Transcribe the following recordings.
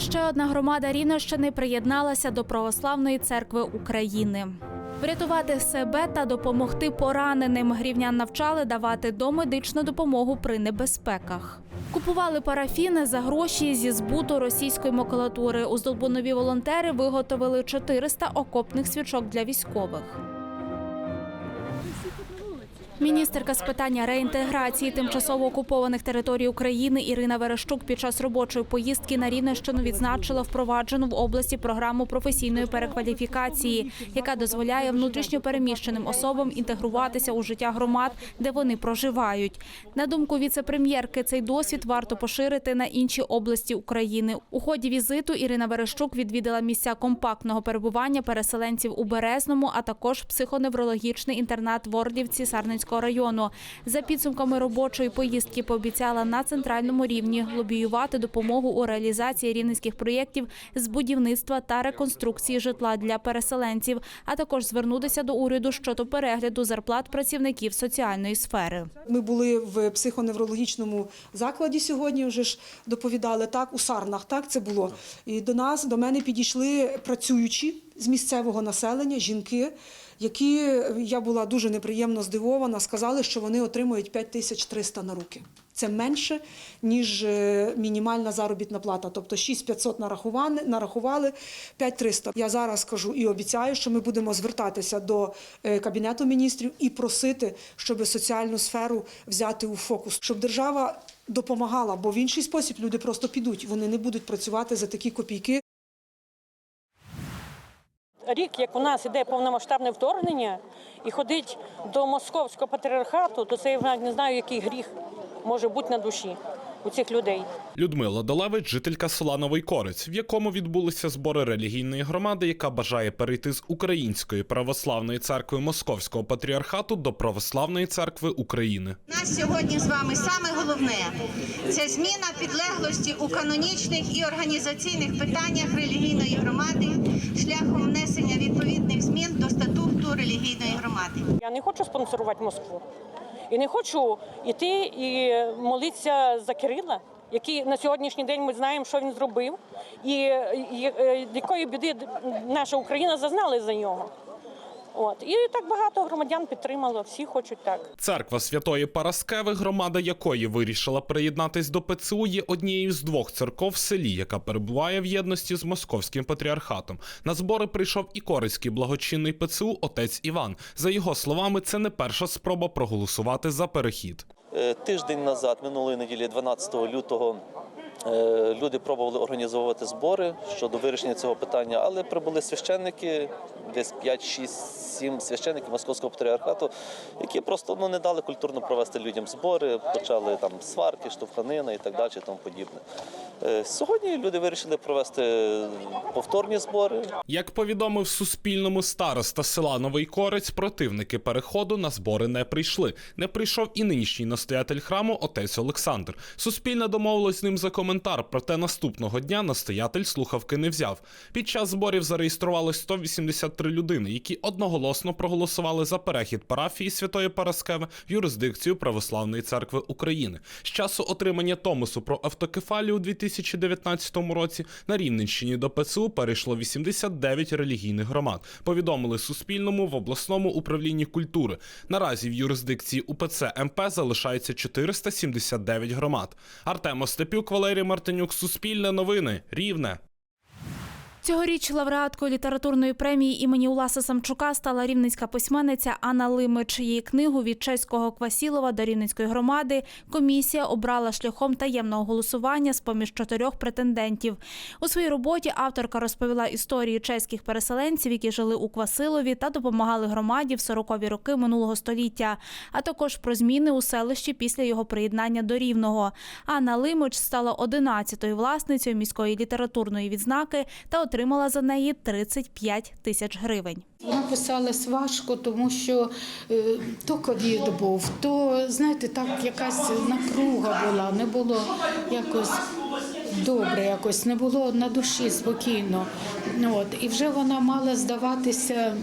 Ще одна громада Рівненщини приєдналася до Православної церкви України. Врятувати себе та допомогти пораненим рівнян навчали давати домедичну допомогу при небезпеках. Купували парафіни за гроші зі збуту російської макулатури. У Здолбунові волонтери виготовили 400 окопних свічок для військових. Міністерка з питання реінтеграції тимчасово окупованих територій України Ірина Верещук під час робочої поїздки на Рівненщину відзначила впроваджену в області програму професійної перекваліфікації, яка дозволяє внутрішньо переміщеним особам інтегруватися у життя громад, де вони проживають. На думку віце-прем'єрки, цей досвід варто поширити на інші області України. У ході візиту Ірина Верещук відвідала місця компактного перебування переселенців у Березному, а також психоневрологічний інтернат в Орлівці Сарненського району. За підсумками робочої поїздки пообіцяла на центральному рівні лобіювати допомогу у реалізації рівненських проєктів з будівництва та реконструкції житла для переселенців, а також звернутися до уряду щодо перегляду зарплат працівників соціальної сфери. Ми були в психоневрологічному закладі сьогодні. Вже ж доповідали так у Сарнах. Так це було. І до нас, до мене підійшли працюючі з місцевого населення, жінки, які я була дуже неприємно здивована. Сказали, що вони отримують 5300 на руки. Це менше ніж е, мінімальна заробітна плата. Тобто 6500 нарахували, нарахували 5300. Я зараз кажу і обіцяю, що ми будемо звертатися до е, кабінету міністрів і просити, щоб соціальну сферу взяти у фокус, щоб держава допомагала, бо в інший спосіб люди просто підуть. Вони не будуть працювати за такі копійки. Рік, як у нас іде повномасштабне вторгнення, і ходить до московського патріархату, то це я не знаю, який гріх може бути на душі у цих людей. Людмила Долевич, жителька села Новий Корець, в якому відбулися збори релігійної громади, яка бажає перейти з Української православної церкви Московського патріархату до Православної церкви України. У нас сьогодні з вами саме головне це зміна підлеглості у канонічних і організаційних питаннях релігійної громади шляхом внесення відповідних змін до статуту релігійної громади. Я не хочу спонсорувати Москву. І не хочу йти і молитися за Кирила, який на сьогоднішній день ми знаємо, що він зробив, і, якої біди наша Україна зазнала за нього. От і так багато громадян підтримало, всі хочуть так. Церква Святої Параскеви, громада якої вирішила приєднатись до ПЦУ, є однією з двох церков в селі, яка перебуває в єдності з московським патріархатом. На збори прийшов і корицький благочинний ПЦУ отець Іван. За його словами, це не перша спроба проголосувати за перехід. Е, Тиждень назад, минулої неділі, 12 лютого, люди пробували організовувати збори щодо вирішення цього питання, але прибули священники, десь 5, 6, 7 священників Московського патріархату, які просто ну, не дали культурно провести людям збори, почали там сварки, штовханина і так далі, і тому подібне. Е, Сьогодні люди вирішили провести повторні збори. Як повідомив Суспільному староста села Новий Корець, противники переходу на збори не прийшли. Не прийшов і нинішній настоятель храму отець Олександр. Суспільне домовилось з ним за коментар, проте наступного дня настоятель слухавки не взяв. Під час зборів зареєструвалось 183 людини, які одноголосно проголосували за перехід парафії Святої Параскеви в юрисдикцію Православної церкви України. З часу отримання Томосу про автокефалію у 2019 році на Рівненщині до ПЦУ перейшло 89 релігійних громад. Повідомили Суспільному в обласному управлінні культури. Наразі в юрисдикції УПЦ МП залишається 479 громад. Артем Остапюк, Валерій Мартинюк, Суспільне новини, Рівне. Цьогоріч лауреаткою літературної премії імені Уласа Самчука стала рівненська письменниця Анна Лимич. Її книгу від чеського Квасілова до рівненської громади комісія обрала шляхом таємного голосування з поміж чотирьох претендентів. У своїй роботі авторка розповіла історії чеських переселенців, які жили у Квасилові та допомагали громаді в 40-ві роки минулого століття, а також про зміни у селищі після його приєднання до Рівного. Анна Лимич стала 11-ю власницею міської літературної відзнаки та отримала за неї 35 тисяч гривень. Вона писалась важко, тому що е, то ковід був, то знаєте, так якась напруга була, не було якось добре, якось не було на душі спокійно. От і вже вона мала здаватися.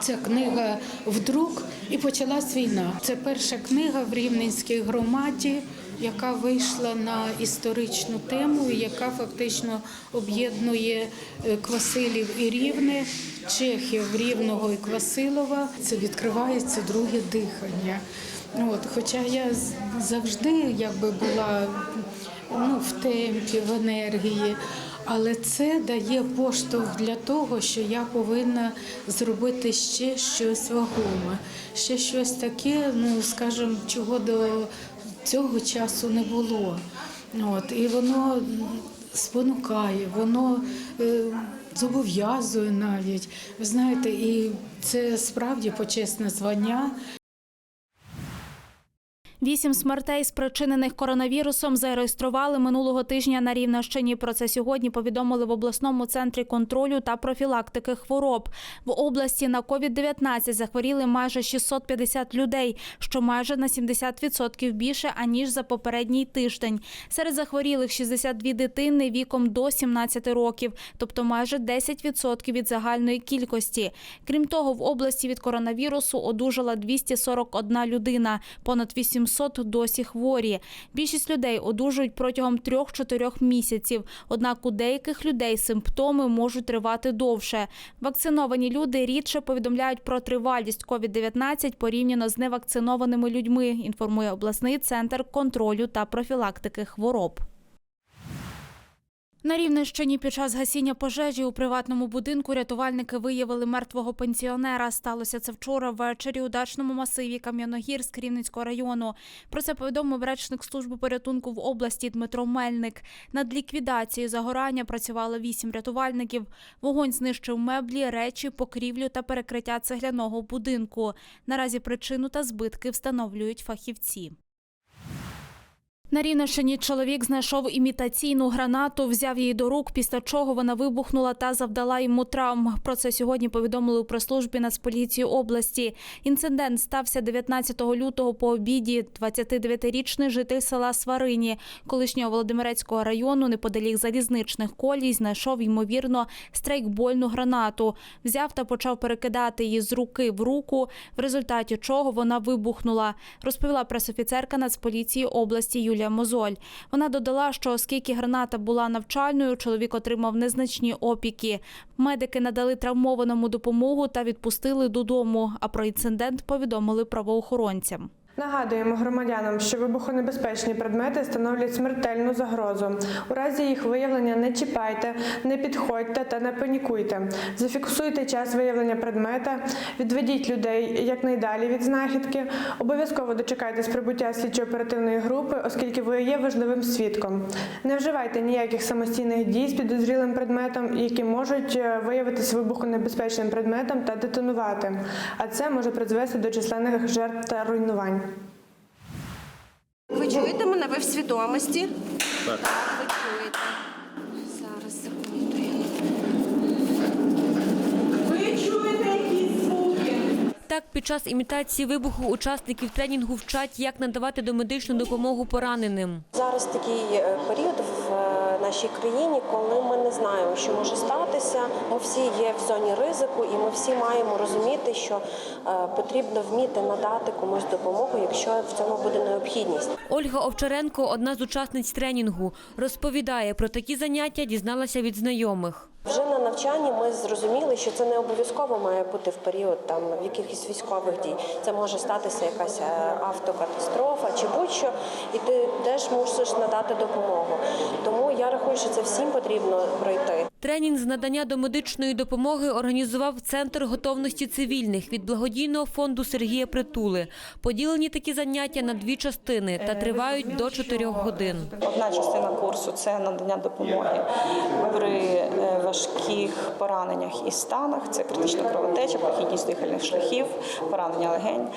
Ця книга в друк і почалась війна. Це перша книга в Рівненській громаді яка вийшла на історичну тему, яка фактично об'єднує е, Квасилів і Рівне, Чехів, Рівного і Квасилова. Це відкривається друге дихання. От, хоча я завжди якби була ну, в темпі, в енергії. Але це дає поштовх для того, що я повинна зробити ще щось вагоме, ще щось таке, ну скажімо, чого до цього часу не було. От, і воно спонукає, воно е, зобов'язує навіть. Ви знаєте, і це справді почесне звання. Вісім смертей, спричинених коронавірусом, зареєстрували минулого тижня на Рівненщині. Про це сьогодні повідомили в обласному центрі контролю та профілактики хвороб. В області на COVID-19 захворіли майже 650 людей, що майже на 70% більше аніж за попередній тиждень. Серед захворілих 62 дитини віком до 17 років, тобто майже 10% від загальної кількості. Крім того, в області від коронавірусу одужала 241 людина, понад 800 досі хворі. Більшість людей одужують протягом 3-4 місяців. Однак у деяких людей симптоми можуть тривати довше. Вакциновані люди рідше повідомляють про тривалість COVID-19 порівняно з невакцинованими людьми, інформує обласний центр контролю та профілактики хвороб. На Рівненщині під час гасіння пожежі у приватному будинку рятувальники виявили мертвого пенсіонера. Сталося це вчора ввечері у дачному масиві Кам'яногірськ Рівненського району. Про це повідомив речник служби порятунку в області Дмитро Мельник. Над ліквідацією загорання працювало вісім рятувальників. Вогонь знищив меблі, речі, покрівлю та перекриття цегляного будинку. Наразі причину та збитки встановлюють фахівці. На Рівненщині чоловік знайшов імітаційну гранату, взяв її до рук, після чого вона вибухнула та завдала йому травм. Про це сьогодні повідомили у прес-службі Нацполіції області. Інцидент стався 19 лютого по обіді. 29-річний житель села Сварині, колишнього Володимирецького району, неподалік залізничних колій, знайшов ймовірно страйкбольну гранату. Взяв та почав перекидати її з руки в руку, в результаті чого вона вибухнула. Розповіла пресофіцерка Нацполіції області Юлія Мозоль. Вона додала, що оскільки граната була навчальною, чоловік отримав незначні опіки. Медики надали травмованому допомогу та відпустили додому. А про інцидент повідомили правоохоронцям. Нагадуємо громадянам, що вибухонебезпечні предмети становлять смертельну загрозу. У разі їх виявлення не чіпайте, не підходьте та не панікуйте. Зафіксуйте час виявлення предмета, відведіть людей якнайдалі від знахідки. Обов'язково дочекайтесь прибуття слідчо-оперативної групи, оскільки ви є важливим свідком. Не вживайте ніяких самостійних дій з підозрілим предметом, які можуть е, виявитися вибухонебезпечним предметом та детонувати. А це може призвести до численних жертв та руйнувань. Ви чуєте мене? Ви в свідомості? Так. ви чуєте. Зараз секунду. Так, під час імітації вибуху учасників тренінгу вчать, як надавати домедичну допомогу пораненим. Зараз такий е, період в нашій країні, коли ми не знаємо, що може статися. Ми всі є в зоні ризику, і ми всі маємо розуміти, що е, потрібно вміти надати комусь допомогу, якщо в цьому буде необхідність. Ольга Овчаренко, одна з учасниць тренінгу, розповідає про такі заняття, дізналася від знайомих. Навчанні ми зрозуміли, що це не обов'язково має бути в період там якихось військових дій. Це може статися якась е, автокатастрофа чи будь-що, і ти теж мусиш надати допомогу. Тому я рахую, що це всім потрібно пройти. Тренінг з надання домедичної допомоги організував Центр готовності цивільних від благодійного фонду Сергія Притули. Поділені такі заняття на дві частини та тривають до чотирьох годин. Одна частина курсу це надання допомоги при е, важких пораненнях і станах. Це критична кровотеча, прохідність дихальних шляхів, поранення легень.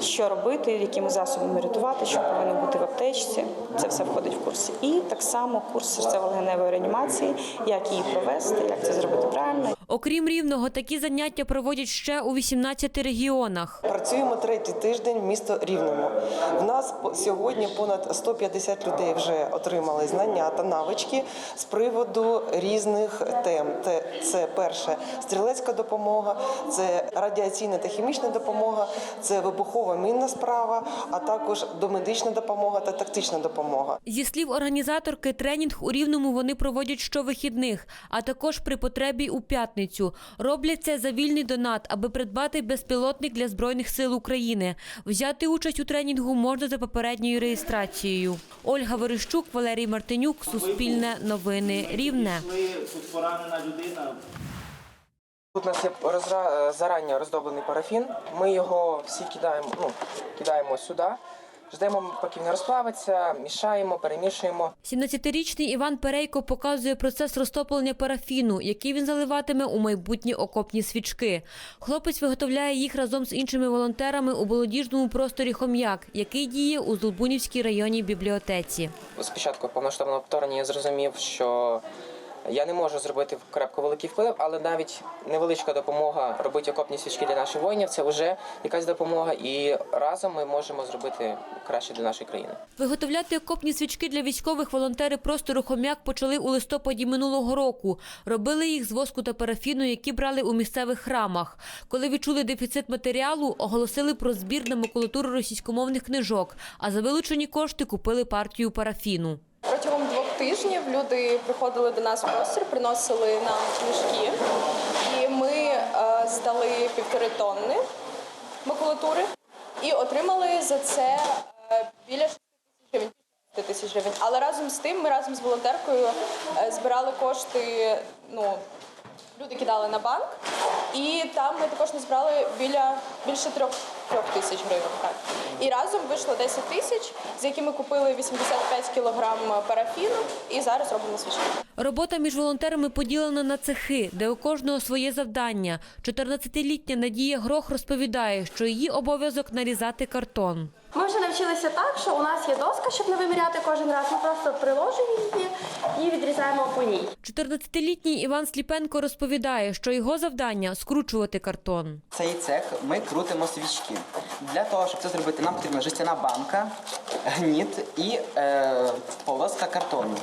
Що робити, якими засобами рятувати, що повинно бути в аптечці. Це все входить в курс. І так само курс серцево-легеневої реанімації, як її провести, як це зробити правильно. Окрім рівного, такі заняття проводять ще у 18 регіонах. Працюємо третій тиждень в місто Рівному. В нас по- сьогодні понад 150 людей вже отримали знання та навички з приводу різних тем. Це, це перше стрілецька допомога, це радіаційна та хімічна допомога, це вибухова мінна справа, а також домедична допомога та тактична допомога. Зі слів організаторки, тренінг у Рівному вони проводять щовихідних, а також при потребі у п'ятницю. Роблять це за вільний донат, аби придбати безпілотник для Збройних сил України. Взяти участь у тренінгу можна за попередньою реєстрацією. Ольга Верещук, Валерій Мартинюк, Суспільне новини, Рівне. Тут поранена людина. Тут у нас є розра... зарані роздоблений парафін. Ми його всі кидаємо, ну, кидаємо сюди, ждемо, поки він розплавиться, мішаємо, перемішуємо. 17-річний Іван Перейко показує процес розтоплення парафіну, який він заливатиме у майбутні окопні свічки. Хлопець виготовляє їх разом з іншими волонтерами у молодіжному просторі Хом'як, який діє у Золбунівській районній бібліотеці. Спочатку повноштабного вторгнення я зрозумів, що я не можу зробити крепко великий вплив, але навіть невеличка допомога робити окопні свічки для наших воїнів це вже якась допомога, і разом ми можемо зробити краще для нашої країни. Виготовляти окопні свічки для військових волонтери простору Хом'як почали у листопаді минулого року. Робили їх з воску та парафіну, які брали у місцевих храмах. Коли відчули дефіцит матеріалу, оголосили про збір на макулатуру російськомовних книжок, а за вилучені кошти купили партію парафіну. Тижнів люди приходили до нас в простір, приносили нам книжки, і ми е, здали півтори тонни макулатури і отримали за це е, біля 6 тисяч гривень. тисяч гривень. Але разом з тим, ми разом з волонтеркою е, збирали кошти. Ну люди кидали на банк, і там ми також назбирали біля більше трьох трьох тисяч гривень. Так і разом вийшло 10 тисяч, з якими купили 85 кілограм парафіну, і зараз робимо свічки. Робота між волонтерами поділена на цехи, де у кожного своє завдання. 14-літня Надія Грох розповідає, що її обов'язок нарізати картон. Ми вже навчилися так, що у нас є доска, щоб не виміряти кожен раз. Ми просто приложимо її і відрізаємо по ній. 14-літній Іван Сліпенко розповідає, що його завдання скручувати картон. Цей цех ми крутимо свічки. Для того, щоб це зробити, нам потрібна жестяна банка, гніт і е, полоска картону.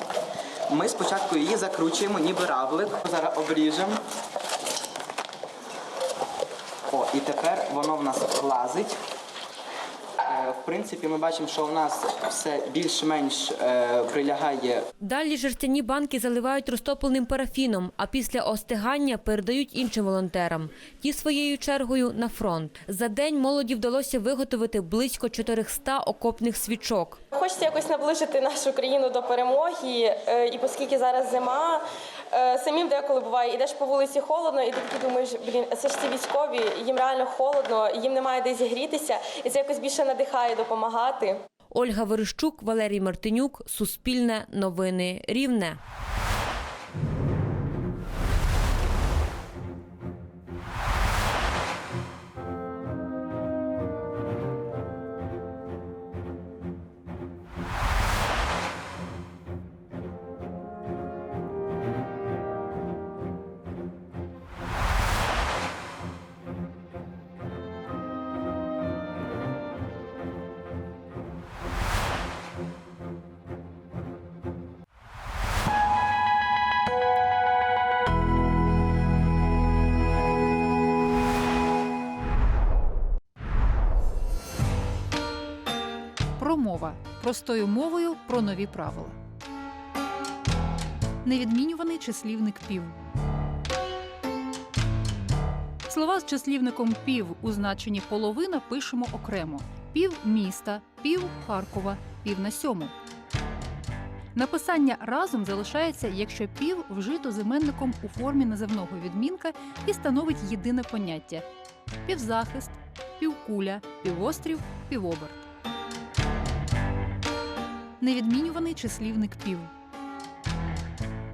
Ми спочатку її закручуємо, ніби равлик. Зараз обріжемо. О, і тепер воно в нас влазить. Е, в принципі, ми бачимо, що у нас все більш-менш е, прилягає Далі жерстяні банки заливають розтопленим парафіном, а після остигання передають іншим волонтерам. Ті своєю чергою на фронт. За день молоді вдалося виготовити близько 400 окопних свічок. Хочеться якось наближити нашу країну до перемоги, е, і оскільки зараз зима, самим деколи буває, ідеш по вулиці холодно, і ти такий думаєш, блін, це ж ці військові, їм реально холодно, їм немає де зігрітися, і це якось більше надихає допомагати. Ольга Верещук, Валерій Мартинюк, Суспільне новини Рівне. Простою мовою про нові правила. Невідмінюваний числівник пів. Слова з числівником пів у значенні половина пишемо окремо: пів міста, пів Харкова, пів на сьому. Написання разом залишається, якщо пів вжито з іменником у формі називного відмінка і становить єдине поняття: півзахист, півкуля, півострів, півоберт. Невідмінюваний числівник пів.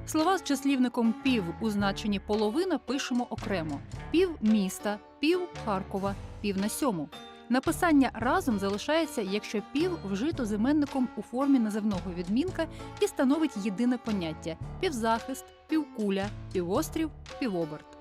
Слова з числівником пів у значенні половина пишемо окремо: пів міста, пів Харкова, пів на сьому. Написання разом залишається, якщо пів вжито з іменником у формі називного відмінка і становить єдине поняття: півзахист, півкуля, півострів, півоберт.